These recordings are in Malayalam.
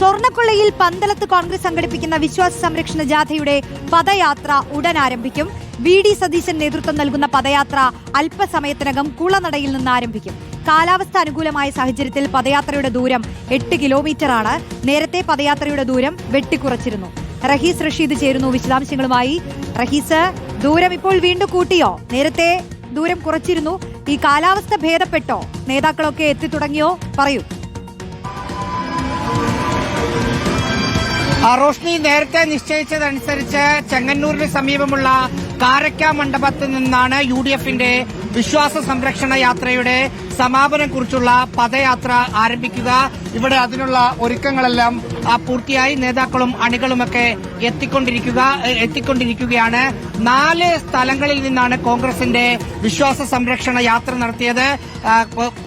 സ്വർണക്കൊള്ളയിൽ പന്തളത്ത് കോൺഗ്രസ് സംഘടിപ്പിക്കുന്ന വിശ്വാസ സംരക്ഷണ ജാഥയുടെ പദയാത്ര ഉടൻ ആരംഭിക്കും. വി ഡി സതീശൻ നേതൃത്വം നൽകുന്ന പദയാത്ര അല്പസമയത്തിനകം കുളനടയിൽ നിന്ന് ആരംഭിക്കും. കാലാവസ്ഥ അനുകൂലമായ സാഹചര്യത്തിൽ പദയാത്രയുടെ ദൂരം എട്ട് കിലോമീറ്ററാണ്. നേരത്തെ പദയാത്രയുടെ ദൂരം വെട്ടിക്കുറച്ചിരുന്നു. റഹീസ് റഷീദ് ചേരുന്നു വിശദാംശങ്ങളുമായി. റഹീസ് ദൂരം ഇപ്പോൾ വീണ്ടും കൂട്ടിയോ? നേരത്തെ ദൂരം കുറച്ചിരുന്നു. ഈ കാലാവസ്ഥ ഭേദപ്പെട്ടോ? നേതാക്കളൊക്കെ എത്തി തുടങ്ങിയോ പറയൂ. റോഷ്നി നേരത്തെ നിശ്ചയിച്ചതനുസരിച്ച് ചെങ്ങന്നൂരിന് സമീപമുള്ള കാരക്ക മണ്ഡപത്തിൽ നിന്നാണ് യു ഡി എഫിന്റെ വിശ്വാസ സംരക്ഷണ യാത്രയുടെ സമാപനം കുറിച്ചുള്ള പദയാത്ര ആരംഭിക്കുക. ഇവിടെ അതിനുള്ള ഒരുക്കങ്ങളെല്ലാം പൂർത്തിയായി. നേതാക്കളും അണികളുമൊക്കെ എത്തിക്കൊണ്ടിരിക്കുക എത്തിക്കൊണ്ടിരിക്കുകയാണ്. നാല് സ്ഥലങ്ങളിൽ നിന്നാണ് കോൺഗ്രസിന്റെ വിശ്വാസ സംരക്ഷണ യാത്ര നടത്തിയത്.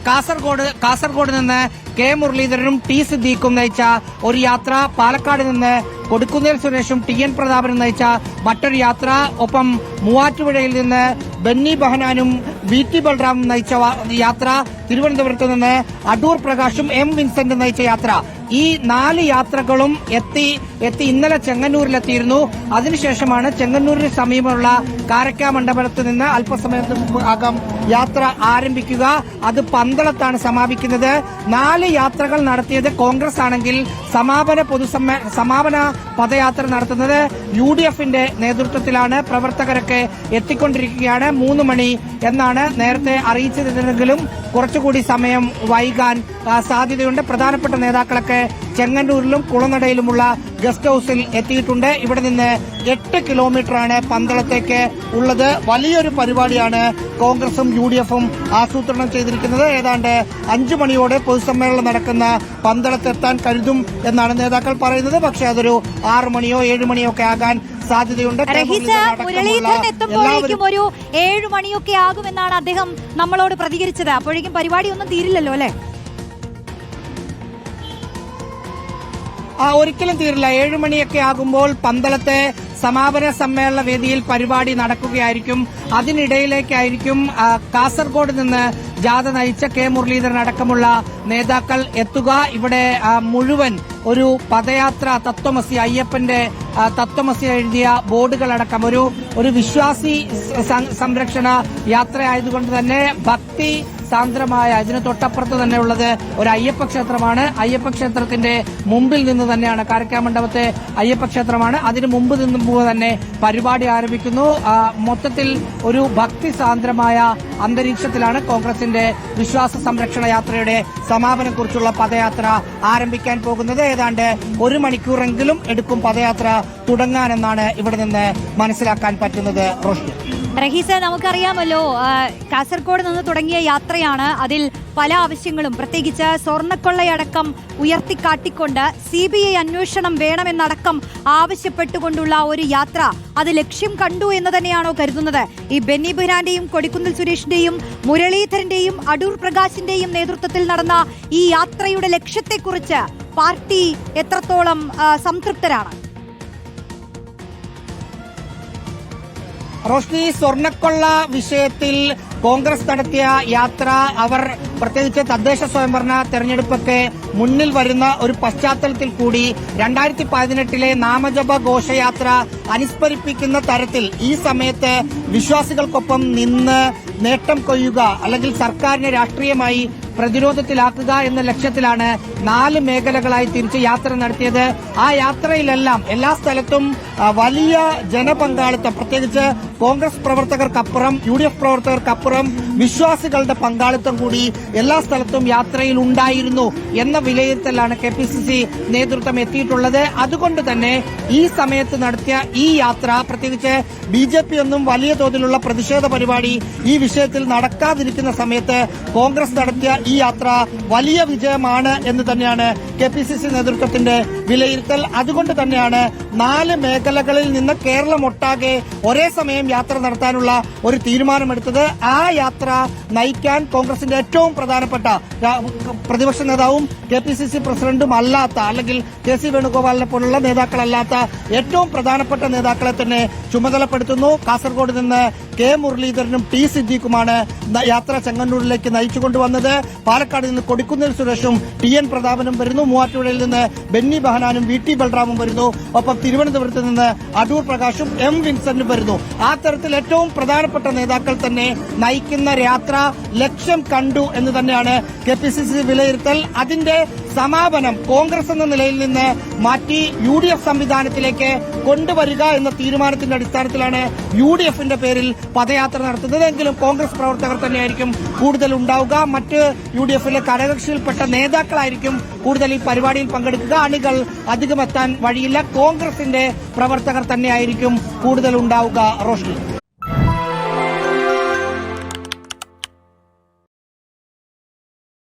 കാസർഗോഡ് കാസർഗോഡ് നിന്ന് കെ മുരളീധരനും ടി സിദ്ദീഖും നയിച്ച ഒരു യാത്ര പാലക്കാട് നിന്ന് കൊടുക്കുന്നേൽ സുരേഷും ടി എൻ പ്രതാപനും നയിച്ച മറ്റൊരു യാത്ര ഒപ്പം മൂവാറ്റുപുഴയിൽ നിന്ന് ബെന്നി ബഹനാനും വി ടി ബൽറാമും നയിച്ച യാത്ര തിരുവനന്തപുരത്ത് നിന്ന് അടൂർ പ്രകാശും എം വിൻസെന്റും നയിച്ച യാത്ര. ഈ നാല് യാത്രകളും എത്തി എത്തി ഇന്നലെ ചെങ്ങന്നൂരിലെത്തിയിരുന്നു. അതിനുശേഷമാണ് ചെങ്ങന്നൂരിന് സമീപമുള്ള കാരക്ക മണ്ഡപത്ത് നിന്ന് അല്പസമയത്തിന് ആകാം യാത്ര ആരംഭിക്കുക. അത് പന്തളത്താണ് സമാപിക്കുന്നത്. നാല് യാത്രകൾ നടത്തിയത് കോൺഗ്രസ് ആണെങ്കിൽ സമാപന പൊതുസമ്മേ സമാപന പദയാത്ര നടത്തുന്നത് യു ഡി എഫിന്റെ നേതൃത്വത്തിലാണ്. പ്രവർത്തകരൊക്കെ എത്തിക്കൊണ്ടിരിക്കുകയാണ് മൂന്ന് മണി എന്നാണ് നേരത്തെ അറിയിച്ചതെങ്കിലും കുറച്ചുകൂടി സമയം വൈകാൻ സാധ്യതയുണ്ട്. പ്രധാനപ്പെട്ട നേതാക്കളൊക്കെ ചെങ്ങന്നൂരിലും കുളനടയിലുമുള്ള ഗസ്റ്റ് ഹൌസിൽ എത്തിയിട്ടുണ്ട്. ഇവിടെ നിന്ന് എട്ട് കിലോമീറ്ററാണ് പന്തളത്തേക്ക് ഉള്ളത്. വലിയൊരു പരിപാടിയാണ് കോൺഗ്രസും യു ഡി എഫും ആസൂത്രണം ചെയ്തിരിക്കുന്നത്. ഏതാണ്ട് അഞ്ചു മണിയോടെ പൊതുസമ്മേളനം നടക്കുന്ന പന്തളത്തെത്താൻ കരുതും എന്നാണ് നേതാക്കൾ പറയുന്നത്. പക്ഷേ അതൊരു ആറു മണിയോ ഏഴു മണിയോ ഒക്കെ ആകാൻ സാധ്യതയുണ്ട്. മുരളീധരൻ എത്തുമ്പോഴേക്കും ഒരു ഏഴു മണിയൊക്കെ ആകുമെന്നാണ് അദ്ദേഹം നമ്മളോട് പ്രതികരിച്ചത്. അപ്പോഴേക്കും പരിപാടി ഒന്നും തീരില്ലല്ലോ അല്ലെ? ഒരിക്കലും തീരില്ല. ഏഴു മണിയൊക്കെ ആകുമ്പോൾ പന്തളത്തെ സമാപന സമ്മേളന വേദിയിൽ പരിപാടി നടക്കുകയായിരിക്കും. അതിനിടയിലേക്കായിരിക്കും കാസർഗോഡ് നിന്ന് ജാഥ നയിച്ച കെ മുരളീധരൻ അടക്കമുള്ള നേതാക്കൾ എത്തുക. ഇവിടെ മുഴുവൻ ഒരു പദയാത്ര തത്വമസി അയ്യപ്പന്റെ തത്വമസി എഴുതിയ ബോർഡുകളടക്കം ഒരു ഒരു വിശ്വാസി സംരക്ഷണ യാത്രയായതുകൊണ്ട് തന്നെ ഭക്തി സാന്ദ്രമായ അതിന് തൊട്ടപ്പുറത്ത് തന്നെ ഉള്ളത് ഒരു അയ്യപ്പ ക്ഷേത്രമാണ്. അയ്യപ്പ ക്ഷേത്രത്തിന്റെ മുമ്പിൽ നിന്ന് തന്നെയാണ് കാരക്കാ മണ്ഡപത്തെ അയ്യപ്പ ക്ഷേത്രമാണ്. അതിന് മുമ്പ് നിന്നും തന്നെ പരിപാടി ആരംഭിക്കുന്നു. മൊത്തത്തിൽ ഒരു ഭക്തി സാന്ദ്രമായ അന്തരീക്ഷത്തിലാണ് കോൺഗ്രസിന്റെ വിശ്വാസ സംരക്ഷണ യാത്രയുടെ സമാപനം കുറിച്ചുള്ള പദയാത്ര ആരംഭിക്കാൻ പോകുന്നത്. ഏതാണ്ട് ഒരു മണിക്കൂറെങ്കിലും എടുക്കും പദയാത്ര തുടങ്ങാനെന്നാണ് ഇവിടെ നിന്ന് മനസ്സിലാക്കാൻ പറ്റുന്നത് റഹീസ് നമുക്കറിയാമല്ലോ കാസർകോട് നിന്ന് തുടങ്ങിയ യാത്രയാണ് അതിൽ പല ആവശ്യങ്ങളും. പ്രത്യേകിച്ച് സ്വർണക്കൊള്ളയടക്കം ഉയർത്തിക്കാട്ടിക്കൊണ്ട് സി ബി ഐ അന്വേഷണം വേണമെന്നടക്കം ആവശ്യപ്പെട്ടുകൊണ്ടുള്ള ഒരു യാത്ര അത് ലക്ഷ്യം കണ്ടു എന്ന് തന്നെയാണോ കരുതുന്നത്? ഈ ബെന്നി ബെഹ്റാന്റെയും കൊടിക്കുന്നിൽ സുരേഷിന്റെയും മുരളീധരന്റെയും അടൂർ പ്രകാശിന്റെയും നേതൃത്വത്തിൽ നടന്ന ഈ യാത്രയുടെ ലക്ഷ്യത്തെക്കുറിച്ച് പാർട്ടി എത്രത്തോളം സംതൃപ്തരാണ്? റോഷ്നി സ്വർണക്കൊള്ള വിഷയത്തിൽ കോൺഗ്രസ് നടത്തിയ യാത്ര അവർ പ്രത്യേകിച്ച് തദ്ദേശ സ്വയംഭരണ തെരഞ്ഞെടുപ്പൊക്കെ മുന്നിൽ വരുന്ന ഒരു പശ്ചാത്തലത്തിൽ കൂടി രണ്ടായിരത്തി പതിനെട്ടിലെ നാമജപ ഘോഷയാത്ര അനുസ്മരിപ്പിക്കുന്ന തരത്തിൽ ഈ സമയത്ത് വിശ്വാസികൾക്കൊപ്പം നിന്ന് നേട്ടം കൊയ്യുക അല്ലെങ്കിൽ സർക്കാരിനെ രാഷ്ട്രീയമായി പ്രതിരോധത്തിലാക്കുക എന്ന ലക്ഷ്യത്തിലാണ് നാല് മേഖലകളായി തിരിച്ച് യാത്ര നടത്തിയത്. ആ യാത്രയിലെല്ലാം എല്ലാ സ്ഥലത്തും വലിയ ജനപങ്കാളിത്തം പ്രത്യേകിച്ച് കോൺഗ്രസ് പ്രവർത്തകർക്കപ്പുറം യു ഡി എഫ് പ്രവർത്തകർക്കപ്പുറം വിശ്വാസികളുടെ പങ്കാളിത്തം കൂടി എല്ലാ സ്ഥലത്തും യാത്രയിൽ ഉണ്ടായിരുന്നു എന്ന വിലയിരുത്തലാണ് കെ പി സി സി നേതൃത്വം എത്തിയിട്ടുള്ളത്. അതുകൊണ്ട് തന്നെ ഈ സമയത്ത് നടത്തിയ ഈ യാത്ര പ്രത്യേകിച്ച് ബി ജെ പി ഒന്നും വലിയ തോതിലുള്ള പ്രതിഷേധ പരിപാടി ഈ വിഷയത്തിൽ നടക്കാതിരിക്കുന്ന സമയത്ത് കോൺഗ്രസ് നടത്തിയ ഈ യാത്ര വലിയ വിജയമാണ് എന്ന് തന്നെയാണ് കെ പി സി സി നേതൃത്വത്തിന്റെ വിലയിരുത്തൽ. അതുകൊണ്ട് തന്നെയാണ് നാല് മേഖലകളിൽ നിന്ന് കേരളം ഒട്ടാകെ ഒരേ സമയം യാത്ര നടത്താനുള്ള ഒരു തീരുമാനമെടുത്തത്. ആ യാത്ര നയിക്കാൻ കോൺഗ്രസിന്റെ ഏറ്റവും പ്രധാനപ്പെട്ട പ്രതിപക്ഷ നേതാവും കെ പി സി സി പ്രസിഡന്റും അല്ലാത്ത അല്ലെങ്കിൽ കെ സി വേണുഗോപാലിനെ പോലുള്ള നേതാക്കളല്ലാത്ത ഏറ്റവും പ്രധാനപ്പെട്ട നേതാക്കളെ തന്നെ ചുമതലപ്പെടുത്തുന്നു. കാസർഗോഡ് നിന്ന് കെ മുരളീധരനും ടി സിദ്ദീഖുമാണ് യാത്ര ചെങ്ങന്നൂരിലേക്ക് നയിച്ചുകൊണ്ടുവന്നത്. പാലക്കാട് നിന്ന് കൊടിക്കുന്നിൽ സുരേഷും ടി എൻ പ്രതാപനും വരുന്നു. മൂവാറ്റുപുഴയിൽ നിന്ന് ബെന്നി ബഹനാനും വി ടി ബൽറാമും വരുന്നു. ഒപ്പം തിരുവനന്തപുരത്ത് നിന്ന് അടൂർ പ്രകാശും എം വിൻസന്റും വരുന്നു. ആ തരത്തിൽ ഏറ്റവും പ്രധാനപ്പെട്ട നേതാക്കൾ തന്നെ നയിക്കുന്ന യാത്ര ലക്ഷ്യം കണ്ടു എന്ന് തന്നെയാണ് കെ പി സി സി വിലയിരുത്തൽ. അതിന്റെ സമാപനം കോൺഗ്രസ് എന്ന നിലയിൽ നിന്ന് മാറ്റി യു ഡി എഫ് സംവിധാനത്തിലേക്ക് കൊണ്ടുവരിക എന്ന തീരുമാനത്തിന്റെ അടിസ്ഥാനത്തിലാണ് യു ഡി എഫിന്റെ പേരിൽ പദയാത്ര നടത്തുന്നത്. എങ്കിലും കോൺഗ്രസ് പ്രവർത്തകർ തന്നെയായിരിക്കും കൂടുതൽ ഉണ്ടാവുക. മറ്റ് യു ഡി എഫിലെ കരകക്ഷിയിൽപ്പെട്ട നേതാക്കളായിരിക്കും കൂടുതൽ ഈ പരിപാടിയിൽ പങ്കെടുക്കുക. അണികൾ അധികമെത്താൻ വഴിയില്ല. കോൺഗ്രസിന്റെ പ്രവർത്തകർ തന്നെയായിരിക്കും കൂടുതൽ ഉണ്ടാവുക റോഷ്നി.